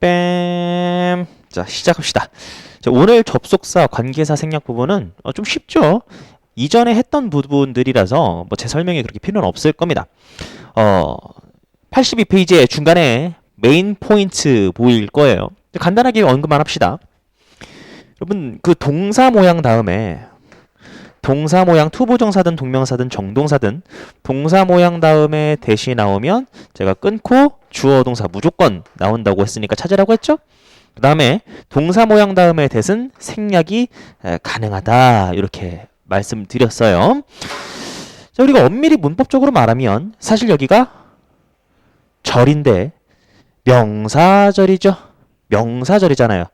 뺨. 자, 시작합시다. 자, 오늘 접속사, 관계사 생략 부분은 어, 좀 쉽죠? 이전에 했던 부분들이라서 뭐 제 설명이 그렇게 필요는 없을 겁니다. 어, 82페이지의 중간에 메인 포인트 보일 거예요. 간단하게 언급만 합시다. 여러분, 그 동사 모양 다음에 동사 모양 투부정사든 동명사든 정동사든 동사 모양 다음에 대시 나오면 제가 끊고 주어 동사 무조건 나온다고 했으니까 찾으라고 했죠? 그 다음에 동사 모양 다음에 대신 생략이 에, 가능하다 이렇게 말씀드렸어요. 자, 우리가 엄밀히 문법적으로 말하면 사실 여기가 절인데 명사절이죠. 명사절이잖아요.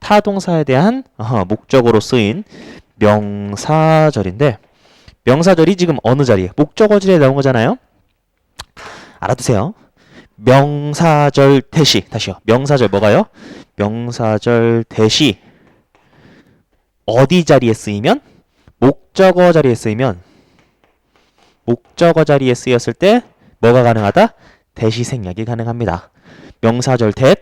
타동사에 대한 어, 목적으로 쓰인 명사절인데 명사절이 지금 어느 자리에 목적어절에 나온 거잖아요. 알아두세요. 명사절 대시 다시요. 명사절 뭐가요? 명사절 대시 어디 자리에 쓰이면 목적어 자리에 쓰이면 목적어 자리에 쓰였을 때 뭐가 가능하다? 대시 생략이 가능합니다. 명사절 대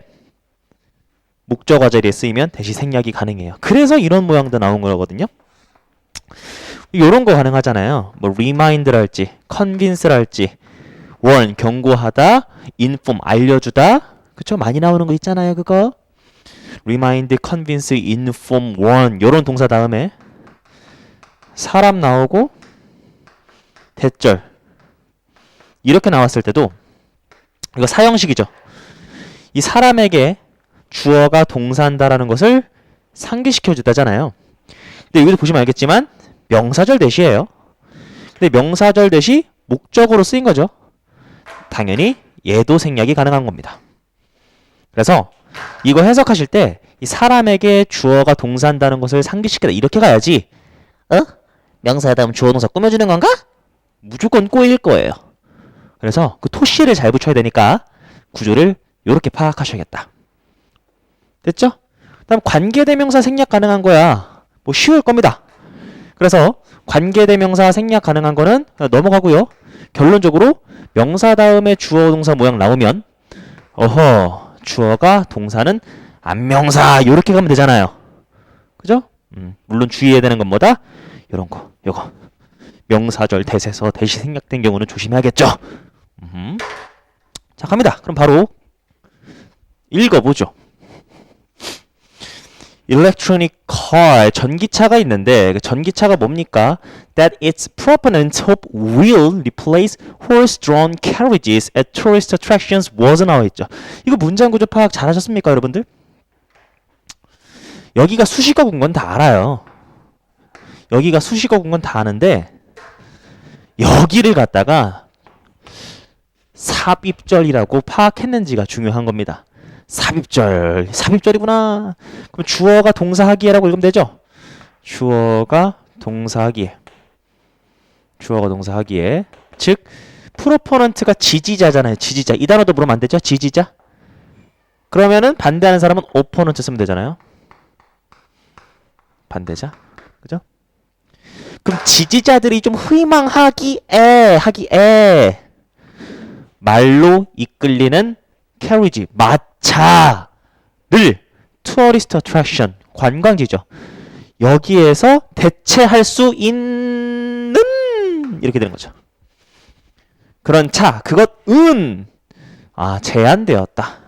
목적어 자리에 쓰이면 대시 생략이 가능해요. 그래서 이런 모양도 나온 거거든요. 이런 거 가능하잖아요. 뭐 remind랄지, convince랄지, warn 경고하다, inform 알려주다, 그쵸? 많이 나오는 거 있잖아요, 그거. remind, convince, inform, warn 이런 동사 다음에 사람 나오고 대절 이렇게 나왔을 때도 이거 사형식이죠. 이 사람에게 주어가 동사한다라는 것을 상기시켜 주다잖아요. 근데 여기도 보시면 알겠지만 명사절 대시예요. 근데 명사절 대시 목적으로 쓰인 거죠. 당연히 얘도 생략이 가능한 겁니다. 그래서 이거 해석하실 때 이 사람에게 주어가 동사한다는 것을 상기시키다 이렇게 가야지. 어? 명사에 다음 주어 동사 꾸며주는 건가? 무조건 꼬일 거예요. 그래서 그 토시를 잘 붙여야 되니까 구조를 이렇게 파악하셔야겠다. 됐죠? 다음 관계대명사 생략 가능한 거야. 뭐 쉬울 겁니다. 그래서 관계대명사 생략 가능한 거는 넘어가고요. 결론적으로 명사 다음에 주어 동사 모양 나오면 어허 주어가 동사는 안명사 이렇게 가면 되잖아요. 그죠? 음, 물론 주의해야 되는 건 뭐다? 이런 거, 요거 명사절 대세서 대시 생략된 경우는 조심해야겠죠. 음흠. 자 갑니다. 그럼 바로 읽어보죠. Electronic car 전기차가 있는데 그 전기차가 뭡니까? That its proponent hope will replace horse-drawn carriages at tourist attractions was 나와 있죠. 이거 문장 구조 파악 잘하셨습니까, 여러분들? 여기가 수식어군 건 다 알아요. 여기가 수식어군 건 다 아는데 여기를 갖다가 삽입절이라고 파악했는지가 중요한 겁니다. 삽입절, 삽입절이구나. 그럼 주어가 동사하기에라고 읽으면 되죠? 주어가 동사하기에. 주어가 동사하기에. 즉, 프로포넌트가 지지자잖아요. 지지자. 이 단어도 물으면 안 되죠? 지지자. 그러면은 반대하는 사람은 오포넌트 쓰면 되잖아요. 반대자. 그죠? 그럼 지지자들이 좀 희망하기에, 하기에, 말로 이끌리는 캐리지, 마차를 투어리스트 어트랙션, 관광지죠. 여기에서 대체할 수 있는 이렇게 되는 거죠. 그런 차, 그것은 아, 제한되었다.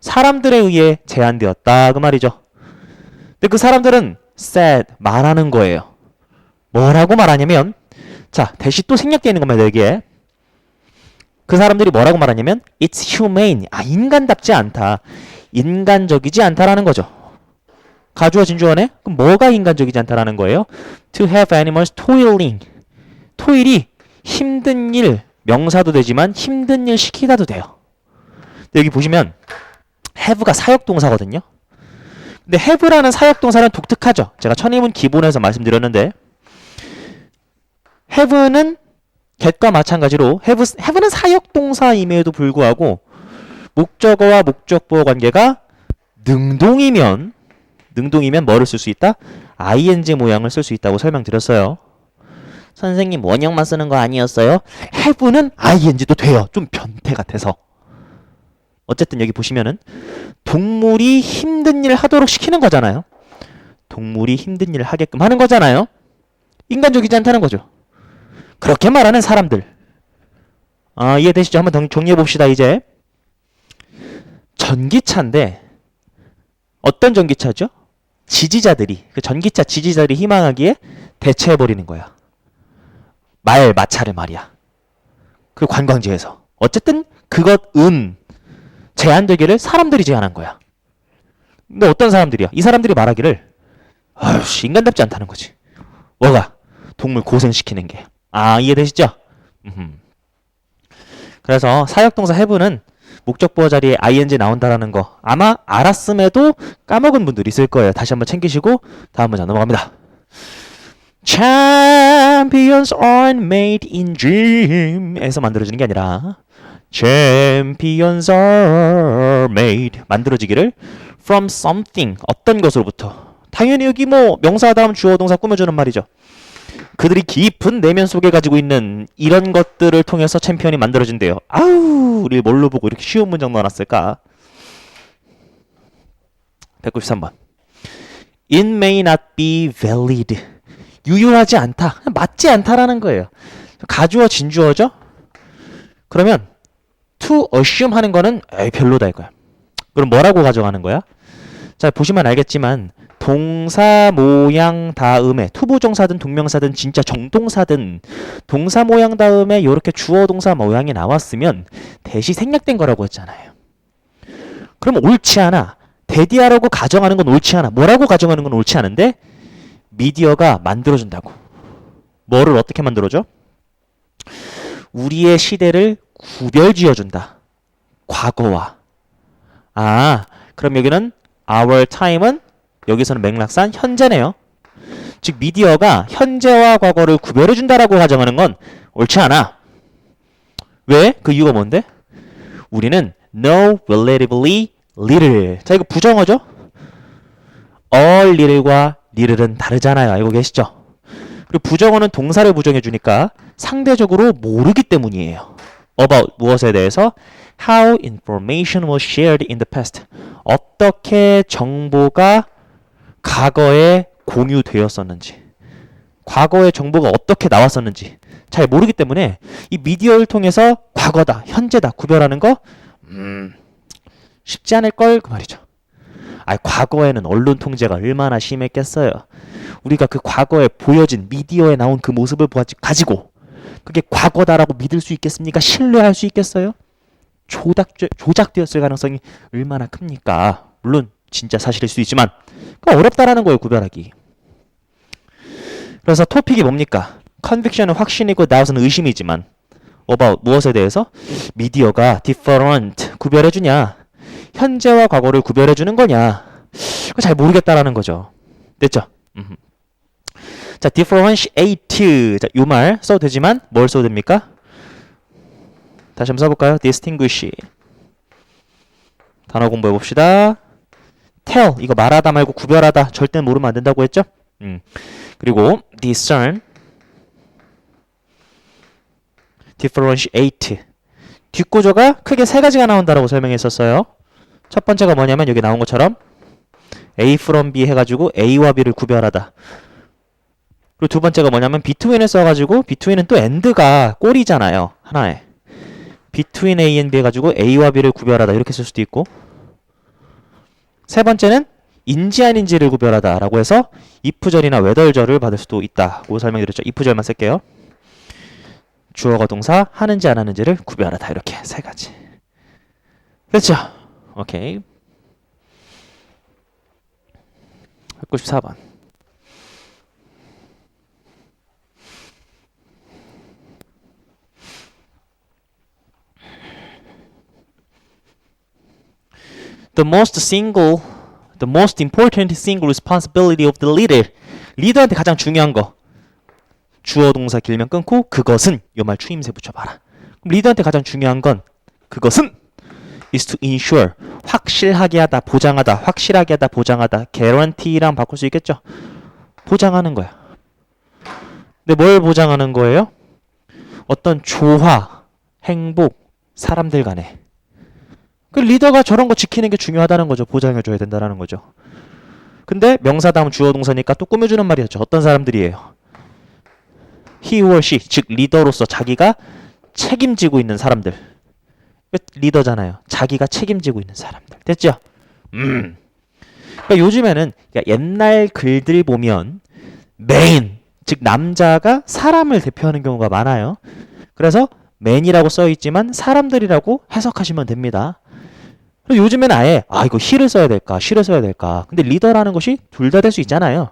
사람들에 의해 제한되었다. 그 말이죠. 근데 그 사람들은 said, 말하는 거예요. 뭐라고 말하냐면 자, 대시 또 생략되어 있는 겁니다. 여기에. 그 사람들이 뭐라고 말하냐면 it's humane. 아, 인간답지 않다. 인간적이지 않다라는 거죠. 가주어 진주어네? 그럼 뭐가 인간적이지 않다라는 거예요? To have animals toiling. 토일이 힘든 일, 명사도 되지만 힘든 일 시키다도 돼요. 여기 보시면 have가 사역동사거든요. 근데 have라는 사역동사는 독특하죠. 제가 천의문 기본에서 말씀드렸는데 have는 get과 마찬가지로 have, have는 사역 동사임에도 불구하고 목적어와 목적보어 관계가 능동이면 능동이면 뭐를 쓸 수 있다? ing 모양을 쓸 수 있다고 설명드렸어요. 선생님 원형만 쓰는 거 아니었어요? have는 ing도 돼요. 좀 변태 같아서. 어쨌든 여기 보시면은 동물이 힘든 일 하도록 시키는 거잖아요. 동물이 힘든 일을 하게끔 하는 거잖아요. 인간적이지 않다는 거죠. 그렇게 말하는 사람들. 아, 이해되시죠? 한번 정리해 봅시다, 이제. 전기차인데 어떤 전기차죠? 지지자들이 그 전기차 지지자들이 희망하기에 대체해 버리는 거야. 말 마차를 말이야. 그 관광지에서 어쨌든 그것은 제한되기를 사람들이 제한한 거야. 근데 어떤 사람들이야? 이 사람들이 말하기를 아유 인간답지 않다는 거지. 뭐가 동물 고생시키는 게. 아 이해되시죠? 그래서 사역동사 해부는 목적보호 자리에 ing 나온다라는 거 아마 알았음에도 까먹은 분들이 있을 거예요. 다시 한번 챙기시고 다음 문장 넘어갑니다. Champions aren't made in gym에서 만들어지는 게 아니라 Champions are made 만들어지기를 from something 어떤 것으로부터 당연히 여기 뭐 명사 다음 주어 동사 꾸며주는 말이죠. 그들이 깊은 내면 속에 가지고 있는 이런 것들을 통해서 챔피언이 만들어진대요. 아우, 우리 뭘로 보고 이렇게 쉬운 문장 넣어놨을까? 193번. It may not be valid. 유효하지 않다. 맞지 않다라는 거예요. 가주어, 진주어죠? 그러면 to assume 하는 거는 에이, 별로다 이거야. 그럼 뭐라고 가져가는 거야? 자, 보시면 알겠지만 동사 모양 다음에 투부정사든 동명사든 진짜 정동사든 동사 모양 다음에 이렇게 주어 동사 모양이 나왔으면 대시 생략된 거라고 했잖아요. 그럼 옳지 않아. 대디하라고 가정하는 건 옳지 않아. 뭐라고 가정하는 건 옳지 않은데 미디어가 만들어준다고. 뭐를 어떻게 만들어줘? 우리의 시대를 구별지어준다. 과거와. 아, 그럼 여기는 our time은 여기서는 맥락상 현재네요. 즉 미디어가 현재와 과거를 구별해 준다라고 가정하는 건 옳지 않아. 왜? 그 이유가 뭔데? 우리는 know relatively little. 자 이거 부정어죠? all little과 little은 다르잖아요. 알고 계시죠? 그리고 부정어는 동사를 부정해 주니까 상대적으로 모르기 때문이에요. about 무엇에 대해서 how information was shared in the past. 어떻게 정보가 과거에 공유되었었는지, 과거의 정보가 어떻게 나왔었는지 잘 모르기 때문에 이 미디어를 통해서 과거다, 현재다 구별하는 거 음, 쉽지 않을 걸 그 말이죠. 아, 과거에는 언론 통제가 얼마나 심했겠어요. 우리가 그 과거에 보여진 미디어에 나온 그 모습을 가지고 그게 과거다라고 믿을 수 있겠습니까? 신뢰할 수 있겠어요? 조작, 조작되었을 가능성이 얼마나 큽니까? 물론 진짜 사실일 수 있지만 어렵다라는 거예요 구별하기. 그래서 토픽이 뭡니까? 컨빅션은 확신이고 나우스는 의심이지만 about 무엇에 대해서 미디어가 different 구별해주냐 현재와 과거를 구별해주는 거냐 그거 잘 모르겠다라는 거죠. 됐죠? 음흠. 자, differentiate. 자, 요말 써도 되지만 뭘 써도 됩니까? 다시 한번 써볼까요? distinguish. 단어 공부해 봅시다. Tell 이거 말하다 말고 구별하다 절대 모르면 안 된다고 했죠? 음. 그리고 discern differentiate 뒷구조가 크게 세 가지가 나온다라고 설명했었어요. 첫 번째가 뭐냐면 여기 나온 것처럼 A from B 해가지고 A와 B를 구별하다. 그리고 두 번째가 뭐냐면 between을 써가지고 between은 또 and가 꼴이잖아요. 하나에. between A and B 해가지고 A와 B를 구별하다 이렇게 쓸 수도 있고 세 번째는 인지 아닌지를 구별하다라고 해서 if절이나 whether절을 받을 수도 있다고 설명드렸죠. if절만 쓸게요. 주어가 동사 하는지 안 하는지를 구별하다 이렇게 세 가지. 그렇죠? 오케이. 194번. The most single, the most important single responsibility of the leader. 리더한테 가장 중요한 거. 주어 동사 길면 끊고 그것은 요 말 추임새 붙여봐라. 그럼 리더한테 가장 중요한 건 그것은 is to ensure 확실하게 하다, 보장하다, 확실하게 하다, 보장하다, guarantee랑 바꿀 수 있겠죠? 보장하는 거야. 근데 뭘 보장하는 거예요? 어떤 조화, 행복, 사람들 간에 그 리더가 저런 거 지키는 게 중요하다는 거죠. 보장해줘야 된다는 거죠. 근데 명사 다음 주어 동사니까 또 꾸며주는 말이었죠. 어떤 사람들이에요? he or she, 즉 리더로서 자기가 책임지고 있는 사람들. 그 리더잖아요. 자기가 책임지고 있는 사람들. 됐죠? 음. 그러니까 요즘에는 그러니까 옛날 글들 보면 메인, 즉 남자가 사람을 대표하는 경우가 많아요. 그래서 맨이라고 써 있지만 사람들이라고 해석하시면 됩니다. 그리고 요즘에는 아예 아 이거 he를 써야 될까, she를 써야 될까. 근데 리더라는 것이 둘 다 될 수 있잖아요.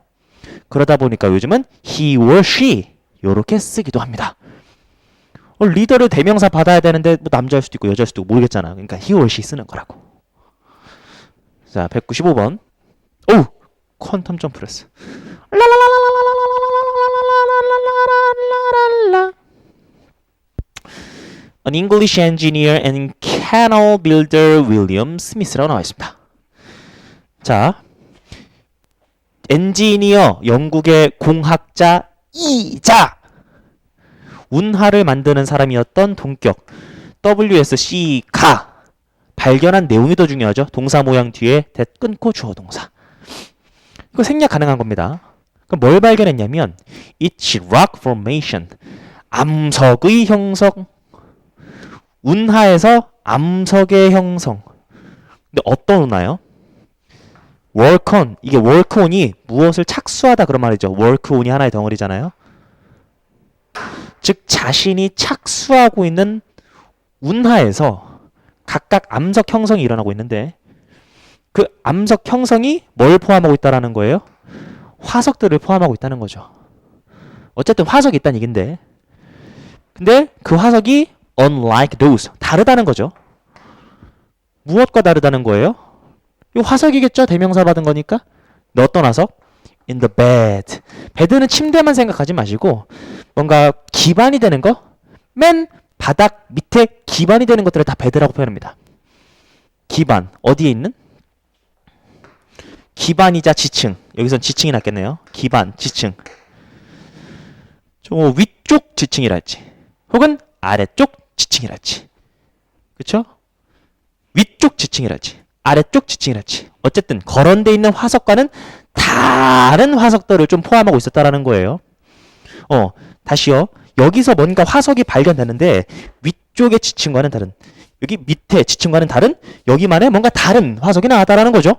그러다 보니까 요즘은 he or she 요렇게 쓰기도 합니다. 어, 리더를 대명사 받아야 되는데 뭐 남자일 수도 있고 여자일 수도 있고 모르겠잖아. 그러니까 he or she 쓰는 거라고. 자, 195번. 오! 퀀텀 점프레스. An English engineer and canal builder William Smith라고 나와 있습니다. 자, 엔지니어, 영국의 공학자 이자 운하를 만드는 사람이었던 동격 WSC가 발견한 내용이 더 중요하죠. 동사 모양 뒤에 대 끊고 주어 동사. 이거 생략 가능한 겁니다. 그럼 뭘 발견했냐면 it's rock formation 암석의 형성 운하에서 암석의 형성. 근데 어떤 운하요? 월크온 이게 월크온이 무엇을 착수하다 그런 말이죠. 월크온이 하나의 덩어리잖아요. 즉 자신이 착수하고 있는 운하에서 각각 암석 형성이 일어나고 있는데 그 암석 형성이 뭘 포함하고 있다라는 거예요? 화석들을 포함하고 있다는 거죠. 어쨌든 화석이 있다는 얘긴데 근데 그 화석이 unlike those 다르다는 거죠. 무엇과 다르다는 거예요? 이 화석이겠죠. 대명사 받은 거니까. 어떤 화석? in the bed. 베드는 침대만 생각하지 마시고 뭔가 기반이 되는 거, 맨 바닥 밑에 기반이 되는 것들을 다 베드라고 표현합니다. 기반 어디에 있는? 기반이자 지층. 여기선 지층이 낫겠네요. 기반, 지층. 저 위쪽 지층이랄지, 혹은 아래쪽 지층이랄지, 그렇죠? 위쪽 지층이랄지, 아래쪽 지층이랄지. 어쨌든 거론돼 있는 화석과는 다른 화석들을 좀 포함하고 있었다라는 거예요. 어, 다시요. 여기서 뭔가 화석이 발견되는데 위쪽의 지층과는 다른 여기 밑에 지층과는 다른 여기만의 뭔가 다른 화석이 나왔다라는 거죠.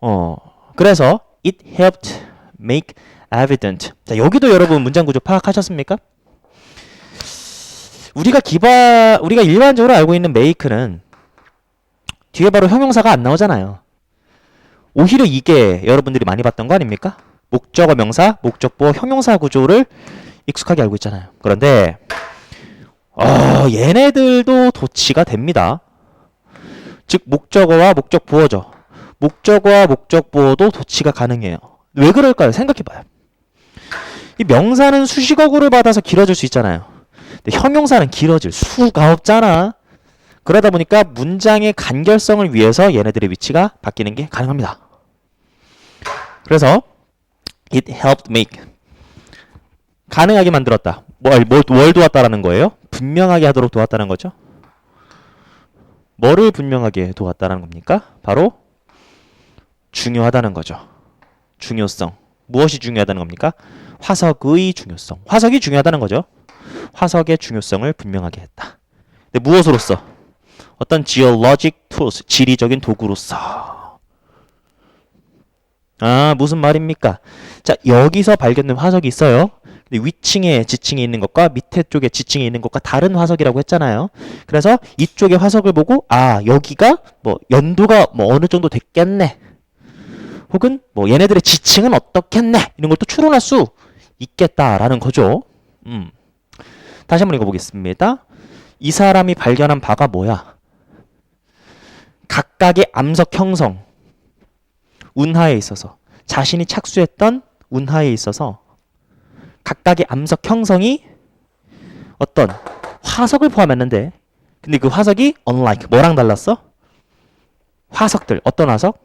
어, 그래서 it helped make evident. 자, 여기도 여러분 문장 구조 파악하셨습니까? 우리가 기바 우리가 일반적으로 알고 있는 make는 뒤에 바로 형용사가 안 나오잖아요. 오히려 이게 여러분들이 많이 봤던 거 아닙니까? 목적어 명사, 목적보 형용사 구조를 익숙하게 알고 있잖아요. 그런데 어, 얘네들도 도치가 됩니다. 즉 목적어와 목적 보어죠. 목적어와 목적 보어도 도치가 가능해요. 왜 그럴까요? 생각해 봐요. 이 명사는 수식어구를 받아서 길어질 수 있잖아요. 형용사는 길어질 수가 없잖아. 그러다 보니까 문장의 간결성을 위해서 얘네들의 위치가 바뀌는 게 가능합니다. 그래서 it helped make 가능하게 만들었다. 뭘, 뭘, 뭘 도왔다라는 거예요? 분명하게 하도록 도왔다는 거죠. 뭐를 분명하게 도왔다는 겁니까? 바로 중요하다는 거죠. 중요성. 무엇이 중요하다는 겁니까? 화석의 중요성. 화석이 중요하다는 거죠. 화석의 중요성을 분명하게 했다. 근데 무엇으로서? 어떤 geologic tools, 지리적인 도구로서. 아, 무슨 말입니까? 자, 여기서 발견된 화석이 있어요. 근데 위층에 지층에 있는 것과 밑에 쪽에 지층에 있는 것과 다른 화석이라고 했잖아요. 그래서 이쪽의 화석을 보고 아, 여기가 뭐 연도가 뭐 어느 정도 됐겠네. 혹은 뭐 얘네들의 지층은 어떻겠네. 이런 걸 또 추론할 수 있겠다라는 거죠. 음. 다시 한번 읽어보겠습니다. 이 사람이 발견한 바가 뭐야? 각각의 암석 형성, 운하에 있어서 자신이 착수했던 운하에 있어서 각각의 암석 형성이 어떤 화석을 포함했는데 근데 그 화석이 unlike 뭐랑 달랐어? 화석들 어떤 화석?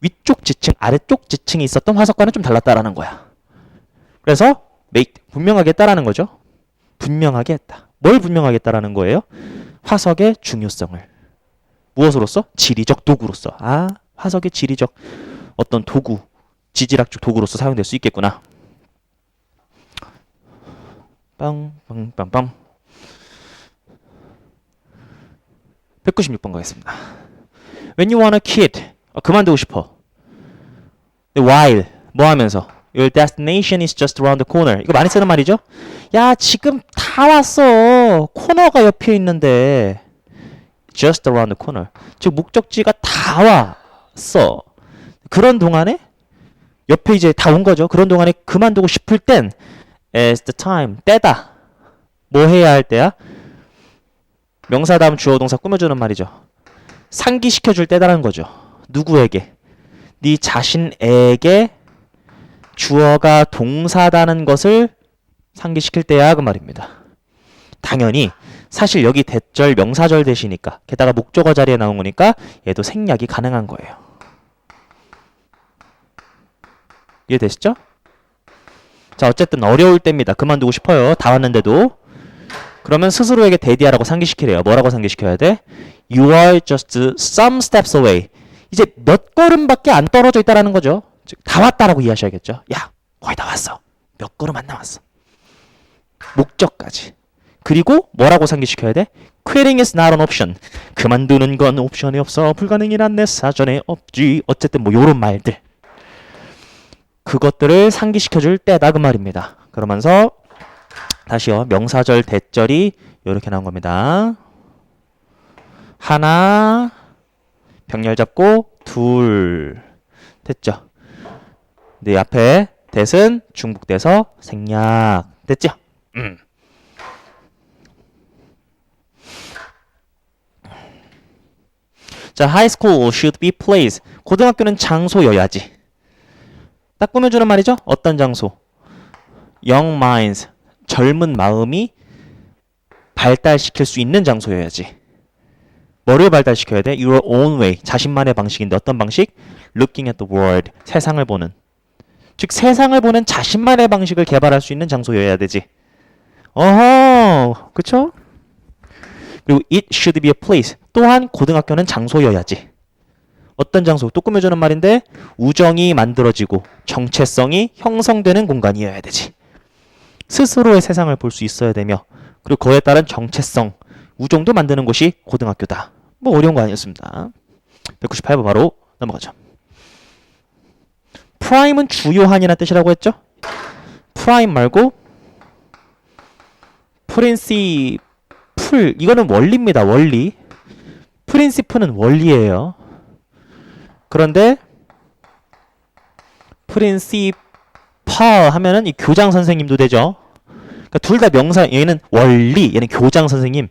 위쪽 지층, 아래쪽 지층이 있었던 화석과는 좀 달랐다라는 거야. 그래서 make 분명하게 했다라는 거죠. 분명하게 했다. 뭘 분명하게 했다라는 거예요? 화석의 중요성을 무엇으로서? 지리적 도구로서. 아, 화석의 지리적 어떤 도구, 지질학적 도구로서 사용될 수 있겠구나. 빵빵빵빵 196번 가겠습니다. When you want a kid 어, 그만두고 싶어. While 뭐 하면서 Your destination is just around the corner. 이거 많이 쓰는 말이죠? 야 지금 다 왔어. 코너가 옆에 있는데 just around the corner. 즉 목적지가 다 왔어. 그런 동안에 옆에 이제 다 온 거죠. 그런 동안에 그만두고 싶을 땐 as the time 때다. 뭐 해야 할 때야? 명사 다음 주어 동사 꾸며주는 말이죠. 상기시켜줄 때다라는 거죠. 누구에게? 네 자신에게 주어가 동사다는 것을 상기시킬 때야 그 말입니다. 당연히 사실 여기 대절 명사절 대시니까 게다가 목적어 자리에 나온 거니까 얘도 생략이 가능한 거예요. 이해되시죠? 자 어쨌든 어려울 때입니다. 그만두고 싶어요. 다 왔는데도 그러면 스스로에게 대디하라고 상기시키래요. 뭐라고 상기시켜야 돼? You are just some steps away. 이제 몇 걸음밖에 안 떨어져 있다라는 거죠. 즉, 다 왔다라고 이해하셔야겠죠. 야, 거의 다 왔어. 몇 걸음 안 남았어. 목적까지. 그리고 뭐라고 상기시켜야 돼? Quitting is not an option. 그만두는 건 옵션이 없어. 불가능이란 내 사전에 없지. 어쨌든 뭐 요런 말들. 그것들을 상기시켜줄 때다 그 말입니다. 그러면서 다시요. 명사절 대절이 이렇게 나온 겁니다. 하나 병렬 잡고 둘 됐죠. 네 앞에 대은 중국대서 생략 됐죠. 음. 자, high school should be place. 고등학교는 장소여야지. 딱 꾸며주는 말이죠. 어떤 장소? young minds. 젊은 마음이 발달시킬 수 있는 장소여야지. 뭐를 발달시켜야 돼? Your own way. 자신만의 방식인데 어떤 방식? Looking at the world. 세상을 보는. 즉 세상을 보는 자신만의 방식을 개발할 수 있는 장소여야 되지. 어허, 그쵸? 그리고 it should be a place. 또한 고등학교는 장소여야지. 어떤 장소? 또 꾸며주는 말인데 우정이 만들어지고 정체성이 형성되는 공간이어야 되지. 스스로의 세상을 볼 수 있어야 되며 그리고 그에 따른 정체성, 우정도 만드는 곳이 고등학교다. 뭐 어려운 거 아니었습니다. 198번 바로 넘어가죠. 프라임은 주요한이라는 뜻이라고 했죠? 프라임 말고 프린시플 이거는 원리입니다. 원리. 프린시플은 원리예요. 그런데 프린시파 하면은 이 교장 선생님도 되죠. 그러니까 둘 다 명사 얘는 원리 얘는 교장 선생님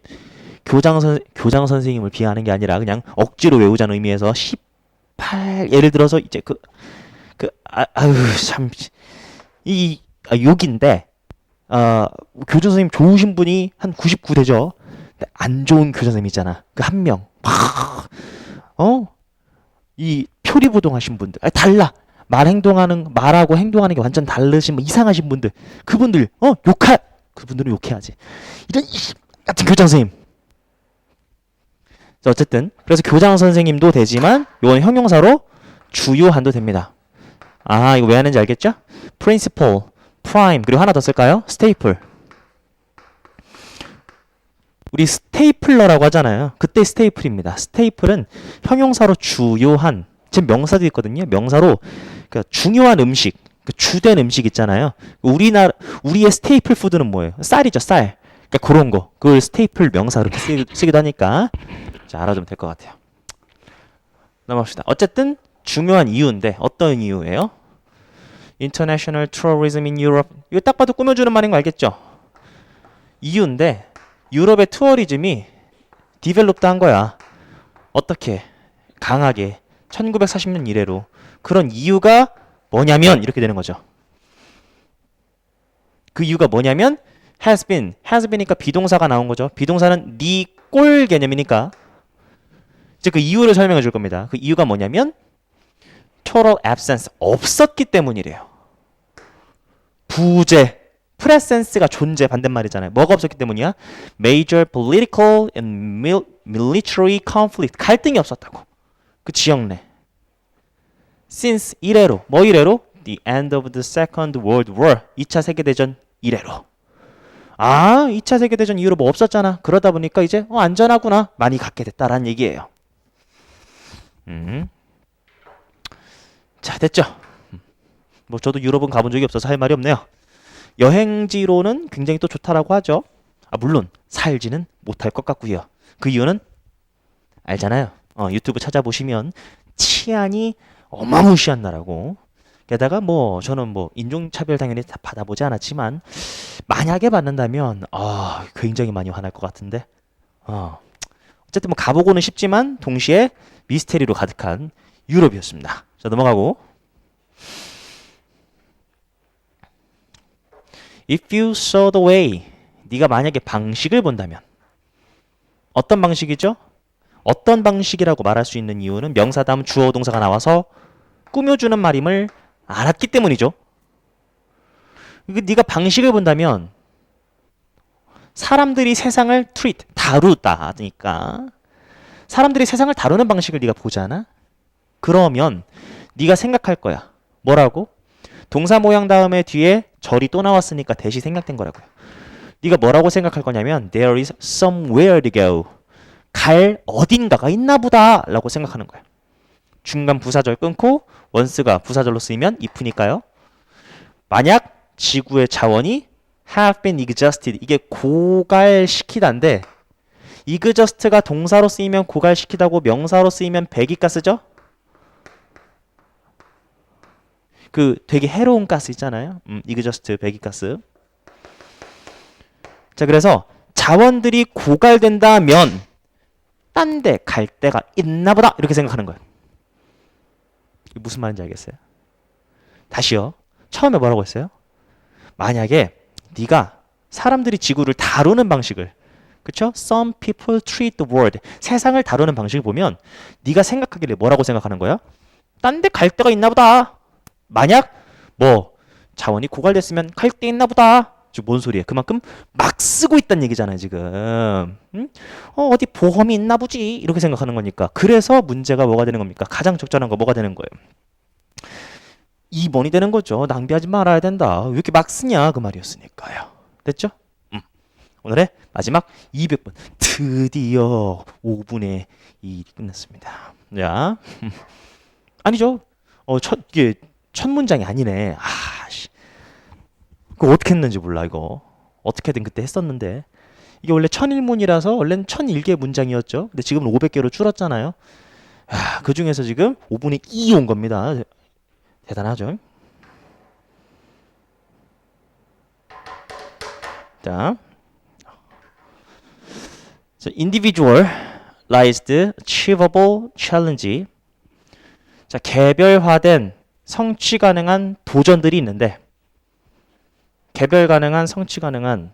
교장 선 교장 선생님을 비하하는 게 아니라 그냥 억지로 외우자는 의미에서 18 예를 들어서 이제 그 그 아, 아유 참이 아, 욕인데 어, 교장 선생님 좋으신 분이 한 99 되죠. 근데 안 좋은 교장 선생님 있잖아. 그 한 명. 어? 이 표리부동하신 분들. 아, 달라. 말 행동하는 말하고 행동하는 게 완전 다르신 뭐 이상하신 분들. 그분들 어 욕할 그분들은 욕해야지. 이런 이 같은 교장 선생님. 자, 어쨌든 그래서 교장 선생님도 되지만 이건 형용사로 주요한도 됩니다. 아 이거 왜 하는지 알겠죠? principal, prime 그리고 하나 더 쓸까요? staple. 우리 스테이플러라고 하잖아요. 그때 스테이플입니다. 스테이플은 형용사로 주요한 지금 명사도 있거든요. 명사로 그러니까 중요한 음식, 그 주된 음식 있잖아요. 우리나라 우리의 스테이플 푸드는 뭐예요? 쌀이죠, 쌀. 그러니까 그런 거. 그걸 스테이플 명사로 쓰, 쓰기도 하니까 자 알아두면 될 것 같아요. 넘어갑시다. 어쨌든 중요한 이유인데 어떤 이유예요? International tourism in Europe. 이거 딱 봐도 꾸며주는 말인 거 알겠죠? 이유인데 유럽의 투어리즘이 디벨롭드 한 거야. 어떻게? 강하게. 1940년 이래로. 그런 이유가 뭐냐면 이렇게 되는 거죠. 그 이유가 뭐냐면 has been. has been이니까 비동사가 나온 거죠. 비동사는 니꼴 개념이니까 이제 그 이유를 설명해 줄 겁니다. 그 이유가 뭐냐면 total absence 없었기 때문이래요. 부재 프레센스가 존재 반대말이잖아요. 뭐가 없었기 때문이야? Major political and mil- military conflict 갈등이 없었다고. 그 지역 내. Since 이래로 뭐 이래로? The end of the Second World War 2차 세계 대전 이래로. 아, 2차 세계 대전 이후로 뭐 없었잖아. 그러다 보니까 이제 어, 안전하구나. 많이 갖게 됐다라는 얘기예요. 음. 자, 됐죠? 음. 뭐 저도 유럽은 가본 적이 없어서 할 말이 없네요. 여행지로는 굉장히 또 좋다라고 하죠. 아, 물론 살지는 못할 것 같고요. 그 이유는 알잖아요. 어, 유튜브 찾아보시면 치안이 어마무시한 나라고. 게다가 뭐 저는 뭐 인종차별 당연히 다 받아보지 않았지만 만약에 받는다면 아 굉장히 많이 화날 것 같은데. 어. 어쨌든 뭐 가보고는 싶지만 동시에 미스테리로 가득한 유럽이었습니다. 자 넘어가고. If you saw the way, 네가 만약에 방식을 본다면 어떤 방식이죠? 어떤 방식이라고 말할 수 있는 이유는 명사 다음 주어 동사가 나와서 꾸며주는 말임을 알았기 때문이죠. 이거 네가 방식을 본다면 사람들이 세상을 treat 다루다 니까 사람들이 세상을 다루는 방식을 네가 보잖아. 그러면 네가 생각할 거야. 뭐라고? 동사 모양 다음에 뒤에 절이 또 나왔으니까 대시 생략된 거라고요. 네가 뭐라고 생각할 거냐면 there is somewhere to go. 갈 어딘가가 있나 보다라고 생각하는 거야. 중간 부사절 끊고 원스가 부사절로 쓰이면 if니까요. 만약 지구의 자원이 have been exhausted 이게 고갈시키다인데 exhaust가 동사로 쓰이면 고갈시키다고 명사로 쓰이면 배기가스죠? 그 되게 해로운 가스 있잖아요. 음, exhaust 배기가스. 자, 그래서 자원들이 고갈된다면 딴 데 갈 데가 있나 보다 이렇게 생각하는 거예요. 무슨 말인지 알겠어요? 다시요. 처음에 뭐라고 했어요? 만약에 네가 사람들이 지구를 다루는 방식을 그쵸? Some people treat the world 세상을 다루는 방식을 보면 네가 생각하기를 뭐라고 생각하는 거야? 딴 데 갈 데가 있나 보다. 만약 뭐 자원이 고갈됐으면 갈 데 있나 보다. 즉뭔 소리야? 그만큼 막 쓰고 있다는 얘기잖아요 지금. 응? 어, 어디 보험이 있나 보지 이렇게 생각하는 거니까. 그래서 문제가 뭐가 되는 겁니까? 가장 적절한 거 뭐가 되는 거예요? 2번이 되는 거죠. 낭비하지 말아야 된다. 왜 이렇게 막 쓰냐 그 말이었으니까요. 됐죠? 음. 오늘의 마지막 200번. 드디어 5분의 2이 끝났습니다. 자, 아니죠. 어, 첫 이게 첫 문장이 아니네. 아, 씨. 그거 어떻게 했는지 몰라 이거. 어떻게든 그때 했었는데 이게 원래 천일문이라서 원래는 천일개 문장이었죠. 근데 지금은 500개로 줄었잖아요. 아, 그 중에서 지금 5분의 2 온 겁니다. 대단하죠. 자, 자 individualized achievable challenge. 자, 개별화된 성취 가능한 도전들이 있는데 개별 가능한 성취 가능한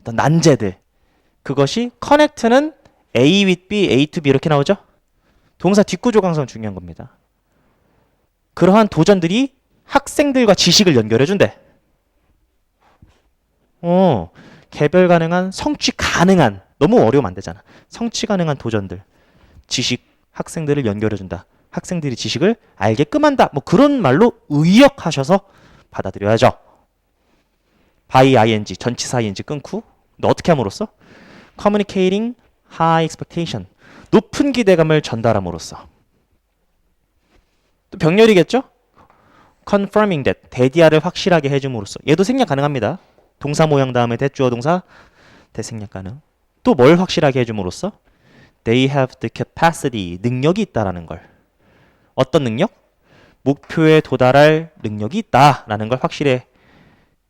어떤 난제들 그것이 connect는 A with B, A to B 이렇게 나오죠? 동사 뒷구조 강성 중요한 겁니다. 그러한 도전들이 학생들과 지식을 연결해 준대. 어, 개별 가능한 성취 가능한 너무 어려우면 안 되잖아. 성취 가능한 도전들, 지식 학생들을 연결해 준다. 학생들이 지식을 알게끔 한다. 뭐 그런 말로 의역하셔서 받아들여야죠. by ing 전치사 ing 끊고 너 어떻게 함으로써 communicating high expectation 높은 기대감을 전달함으로써 또 병렬이겠죠? confirming that 대디아를 확실하게 해줌으로써 얘도 생략 가능합니다. 동사 모양 다음에 대주어 동사 대생략 가능. 또 뭘 확실하게 해줌으로써 they have the capacity 능력이 있다라는 걸 어떤 능력? 목표에 도달할 능력이 있다라는 걸 확실해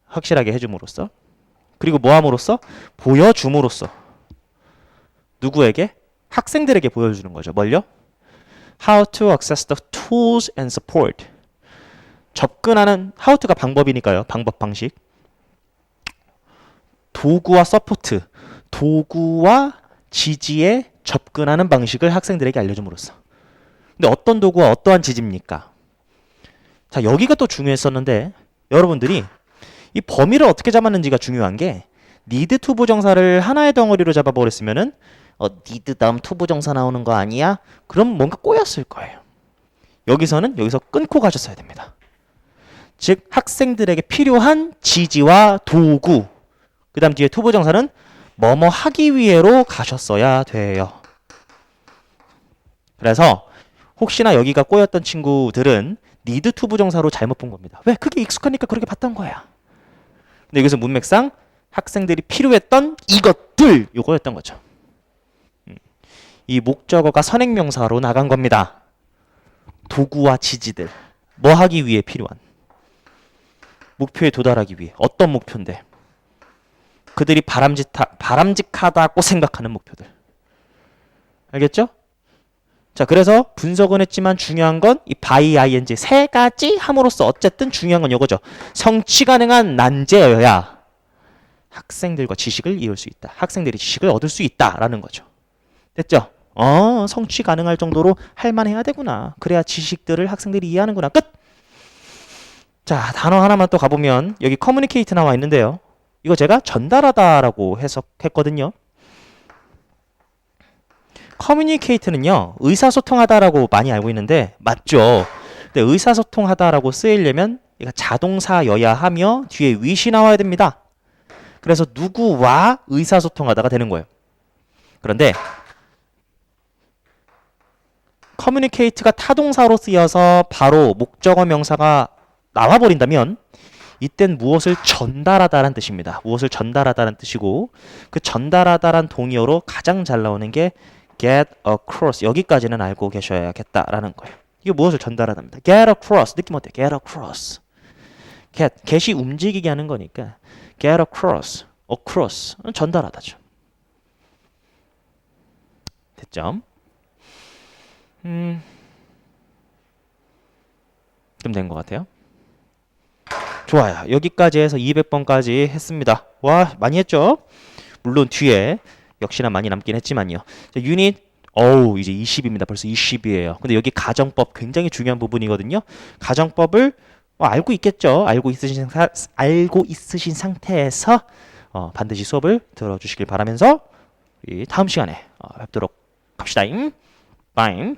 확실하게 해줌으로써 그리고 뭐함으로써 보여줌으로써 누구에게 학생들에게 보여주는 거죠. 뭘요? How to access the tools and support. 접근하는 how to가 방법이니까요. 방법 방식. 도구와 서포트, 도구와 지지에 접근하는 방식을 학생들에게 알려줌으로써. 근데 어떤 도구와 어떠한 지지입니까? 자, 여기가 또 중요했었는데 여러분들이 이 범위를 어떻게 잡았는지가 중요한 게 need to 부정사를 하나의 덩어리로 잡아버렸으면은 어, need 다음 to 부정사 나오는 거 아니야? 그럼 뭔가 꼬였을 거예요. 여기서는 여기서 끊고 가셨어야 됩니다. 즉 학생들에게 필요한 지지와 도구 그 다음 뒤에 to 부정사는 뭐뭐 하기 위해로 가셨어야 돼요. 그래서 혹시나 여기가 꼬였던 친구들은 need to 부정사로 잘못 본 겁니다. 왜? 그게 익숙하니까 그렇게 봤던 거야. 근데 여기서 문맥상 학생들이 필요했던 이것들 요거였던 거죠. 음. 이 목적어가 선행명사로 나간 겁니다. 도구와 지지들 뭐 하기 위해 필요한 목표에 도달하기 위해 어떤 목표인데 그들이 바람직하, 바람직하다고 생각하는 목표들 알겠죠? 자 그래서 분석은 했지만 중요한 건 이 by ing 세 가지 함으로써 어쨌든 중요한 건 이거죠. 성취 가능한 난제여야 학생들과 지식을 이룰 수 있다. 학생들이 지식을 얻을 수 있다라는 거죠. 됐죠? 어 성취 가능할 정도로 할만해야 되구나. 그래야 지식들을 학생들이 이해하는구나. 끝! 자 단어 하나만 또 가보면 여기 커뮤니케이트 나와 있는데요. 이거 제가 전달하다라고 해석했거든요 커뮤니케이트는요 의사소통하다라고 많이 알고 있는데 맞죠. 근데 의사소통하다라고 쓰이려면 자동사여야 하며 뒤에 위시 나와야 됩니다. 그래서 누구와 의사소통하다가 되는 거예요. 그런데 커뮤니케이트가 타동사로 쓰여서 바로 목적어 명사가 나와버린다면 이땐 무엇을 전달하다라는 뜻입니다. 무엇을 전달하다라는 뜻이고 그 전달하다란 동의어로 가장 잘 나오는 게 get across 여기까지는 알고 계셔야겠다라는 거예요. 이게 무엇을 전달하답니다. get across 느낌 어때요? get across get get이 움직이게 하는 거니까 get across across 전달하다죠. 됐죠? 음, 좀 된 것 같아요. 좋아요. 여기까지 해서 200번까지 했습니다. 와, 많이 했죠? 물론 뒤에 역시나 많이 남긴 했지만요. 자, 유닛 어우, 이제 20입니다. 벌써 20이에요. 근데 여기 가정법 굉장히 중요한 부분이거든요. 가정법을 어, 알고 있겠죠. 알고 있으신 사, 알고 있으신 상태에서 어, 반드시 수업을 들어주시길 바라면서 다음 시간에 어, 뵙도록 합시다. 빠임.